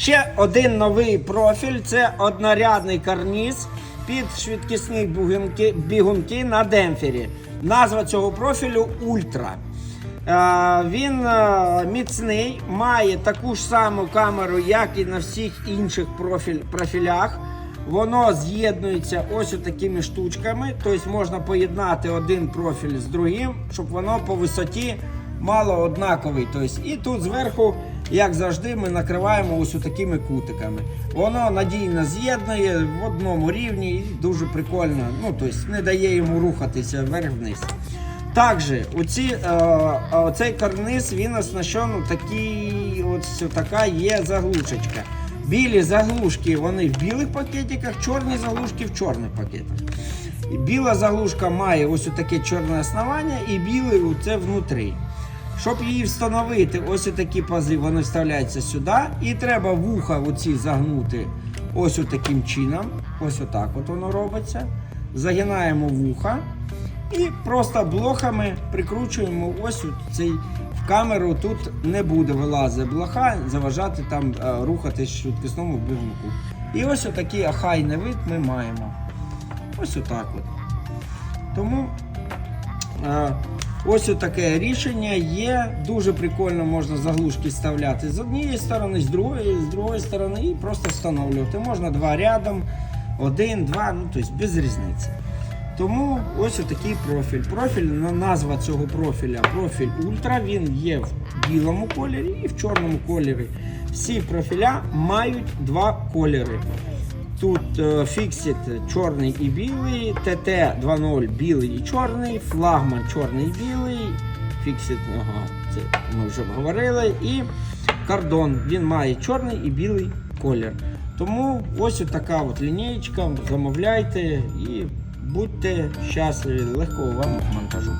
Ще один новий профіль це однорядний карніз під швидкісні бігунки, бігунки на демпфері. Назва цього профілю Ультра. Е, Він е, міцний, має таку ж саму камеру, як і на всіх інших профіль, профілях. Воно з'єднується ось такими штучками, тобто можна поєднати один профіль з другим, щоб воно по висоті мало однаковий. Тобто, і тут зверху, як завжди, ми накриваємо ось такими кутиками. Воно надійно з'єднує в одному рівні і дуже прикольно. Ну, тобто не дає йому рухатися вверх-вниз. Також оці, е, е, цей карниз він оснащений такий, ось така є заглушечка. Білі заглушки вони в білих пакетиках, чорні заглушки в чорних пакетах. Біла заглушка має ось таке чорне основання і білий це внутрі. Щоб її встановити, ось такі пази вони вставляються сюди. І треба вуха оці загнути ось таким чином. Ось отак от воно робиться. Загинаємо вуха. І просто блохами прикручуємо ось цей в камеру. Тут не буде вилазити блоха, заважати там е, рухатись швидкісному бігунку. І ось отакий ахайний вид ми маємо. Ось отак от. Тому е, ось таке рішення є. Дуже прикольно можна заглушки вставляти з однієї сторони, з другої, з другої сторони і просто встановлювати. Можна два рядом, один, два, ну тобто без різниці. Тому ось такий профіль. Профіль, назва цього профіля профіль Ультра. Він є в білому кольорі і в чорному кольорі. Всі профіля мають два кольори. Тут е, фіксит чорний і білий, ТТ-2.0 білий і чорний, флагман чорний і білий. Фіксит, ага, це ми вже говорили. І кордон він має чорний і білий колір. Тому ось така от лінійка, замовляйте і будьте щасливі, легкого вам монтажу.